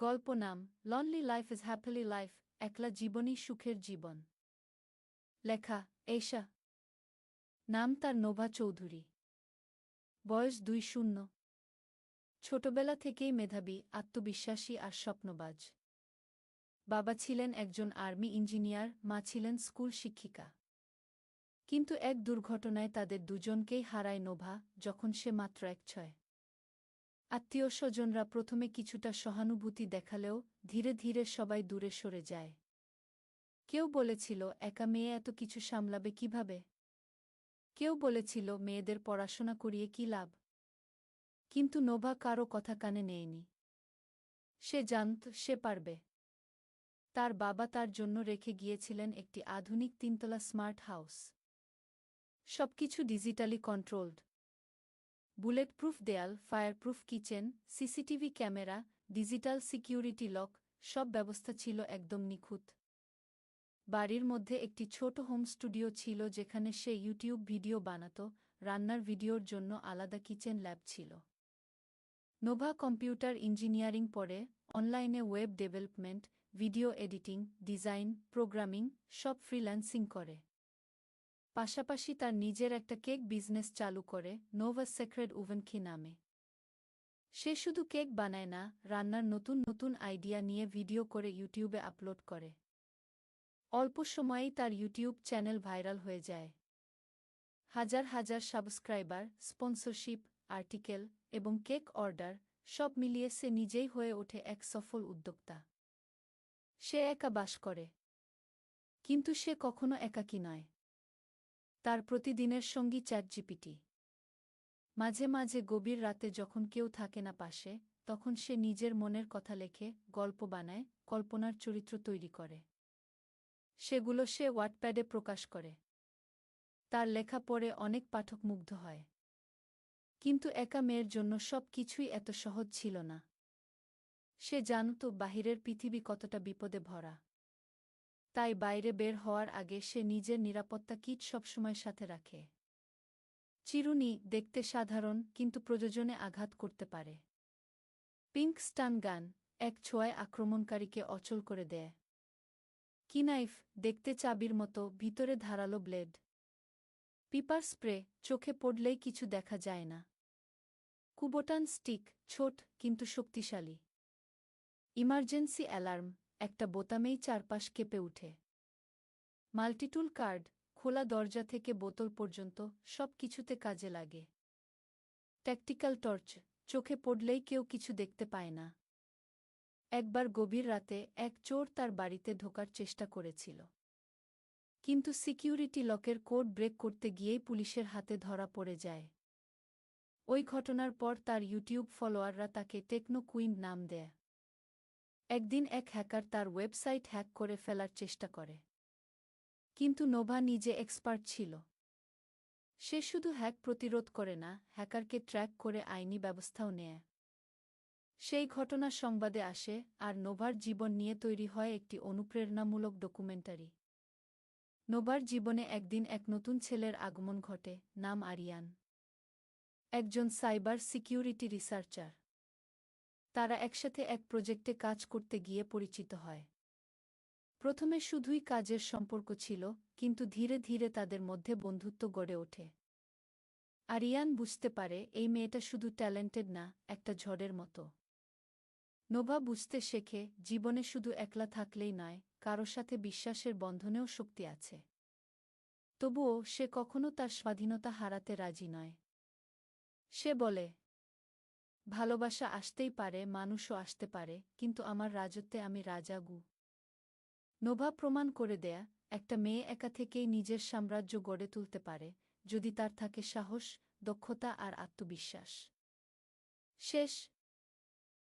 গল্প নাম lonely life is happily life একলা জীবনই সুখের জীবন। লেখা এইশা নাম তার নোভা চৌধুরী। বয়স দুই শূন্য। ছোটবেলা থেকেই মেধাবী, আত্মবিশ্বাসী আর স্বপ্নবাজ। বাবা ছিলেন একজন আর্মি ইঞ্জিনিয়ার, মা ছিলেন স্কুল শিক্ষিকা। কিন্তু এক দুর্ঘটনায় তাদের দুজনকেই হারায় নোভা, যখন সে মাত্র এক ছয়। আত্মীয় স্বজনরা প্রথমে কিছুটা সহানুভূতি দেখালেও ধীরে ধীরে সবাই দূরে সরে যায়। কেউ বলেছিল, একা মেয়ে এত কিছু সামলাবে কীভাবে? কেউ বলেছিল, মেয়েদের পড়াশোনা করিয়ে কি লাভ? কিন্তু নোভা কারও কথা কানে নেয়নি। সে জানত, সে পারবে। তার বাবা তার জন্য রেখে গিয়েছিলেন একটি আধুনিক তিনতলা স্মার্ট হাউস। সবকিছু ডিজিটালি কন্ট্রোলড। বুলেট প্রুফ দেয়াল, fireproof kitchen, CCTV camera, digital security lock, সব ব্যবস্থা ছিল একদম নিখুঁত। বাড়ির মধ্যে একটি ছোট হোম স্টুডিও ছিল যেখানে সে ইউটিউব ভিডিও বানাত, রান্নার ভিডিওর জন্য আলাদা কিচেন ল্যাব ছিল। নোভা কম্পিউটার ইঞ্জিনিয়ারিং পরে অনলাইনে web development, video editing, design, programming, সব ফ্রিল্যান্সিং করে। পাশাপাশি তার নিজের একটা কেক বিজনেস চালু করে, নোভা সেক্রেড উভেনখি নামে। সে শুধু কেক বানায় না, রান্নার নতুন নতুন আইডিয়া নিয়ে ভিডিও করে ইউটিউবে আপলোড করে। অল্প সময়েই তার ইউটিউব চ্যানেল ভাইরাল হয়ে যায়। হাজার হাজার সাবস্ক্রাইবার, স্পন্সরশিপ, আর্টিকেল এবং কেক অর্ডার সব মিলিয়ে সে নিজেই হয়ে ওঠে এক সফল উদ্যোক্তা। সে একা বাস করে। কিন্তু সে কখনো একাকী নয়। তার প্রতিদিনের সঙ্গী চ্যাটজিপিটি। মাঝে মাঝে গভীর রাতে যখন কেউ থাকে না পাশে, তখন সে নিজের মনের কথা লেখে, গল্প বানায়, কল্পনার চরিত্র তৈরি করে। সেগুলো সে ওয়াটপ্যাডে প্রকাশ করে। তার লেখা পড়ে অনেক পাঠক মুগ্ধ হয়। কিন্তু একা মেয়ের জন্য সব কিছুই এত সহজ ছিল না। সে জানত বাহিরের পৃথিবী কতটা বিপদে ভরা। তাই বাইরে বের হওয়ার আগে সে নিজের নিরাপত্তা কিট সবসময় সাথে রাখে। চিরুনি দেখতে সাধারণ, কিন্তু প্রযোজনে আঘাত করতে পারে। পিঙ্ক স্টান গান এক ছোঁয়ায় আক্রমণকারীকে অচল করে দেয়। কিনাইফ দেখতে চাবির মতো ভিতরে ধারালো ব্লেড। পিপার স্প্রে চোখে পড়লেই কিছু দেখা যায় না। কুবোটান স্টিক ছোট, কিন্তু শক্তিশালী। ইমার্জেন্সি অ্যালার্ম একটা বোতামেই চারপাশ কেঁপে উঠে। মাল্টিটুল কার্ড, খোলা দরজা থেকে বোতল পর্যন্ত সব কিছুতে কাজে লাগে। ট্যাকটিক্যাল টর্চ, চোখে পড়লেই কেউ কিছু দেখতে পায় না। একবার গভীর রাতে এক চোর তার বাড়িতে ঢোকার চেষ্টা করেছিল। কিন্তু সিকিউরিটি লকের কোড ব্রেক করতে গিয়েই পুলিশের হাতে ধরা পড়ে যায়। ওই ঘটনার পর তার ইউটিউব ফলোয়াররা তাকে টেকনো কুইন নাম দেয়। একদিন এক হ্যাকার তার ওয়েবসাইট হ্যাক করে ফেলার চেষ্টা করে। কিন্তু নোভা নিজে এক্সপার্ট ছিল। সে শুধু হ্যাক প্রতিরোধ করে না, হ্যাকারকে ট্র্যাক করে আইনি ব্যবস্থাও নেয়। সেই ঘটনা সংবাদে আসে, আর নোভার জীবন নিয়ে তৈরি হয় একটি অনুপ্রেরণামূলক ডকুমেন্টারি। নোভার জীবনে একদিন এক নতুন ছেলের আগমন ঘটে, নাম আরিয়ান। একজন সাইবার সিকিউরিটি রিসার্চার। তারা একসাথে এক প্রজেক্টে কাজ করতে গিয়ে পরিচিত হয়। প্রথমে শুধুই কাজের সম্পর্ক ছিল, কিন্তু ধীরে ধীরে তাদের মধ্যে বন্ধুত্ব গড়ে ওঠে। আরিয়ান বুঝতে পারে, এই মেয়েটা শুধু ট্যালেন্টেড না, একটা ঝড়ের মতো। নোভা বুঝতে শেখে, জীবনে শুধু একলা থাকলেই নয়, কারও সাথে বিশ্বাসের বন্ধনেও শক্তি আছে। তবুও সে কখনো তার স্বাধীনতা হারাতে রাজি নয়। সে বলে ভালোবাসা আসতেই পারে, মানুষও আসতে পারে, কিন্তু আমার রাজত্বে আমি রাজা গু। নোভা প্রমাণ করে দেয়া, একটা মেয়ে একা থেকেই নিজের সাম্রাজ্য গড়ে তুলতে পারে, যদি তার থাকে সাহস, দক্ষতা আর আত্মবিশ্বাস। শেষ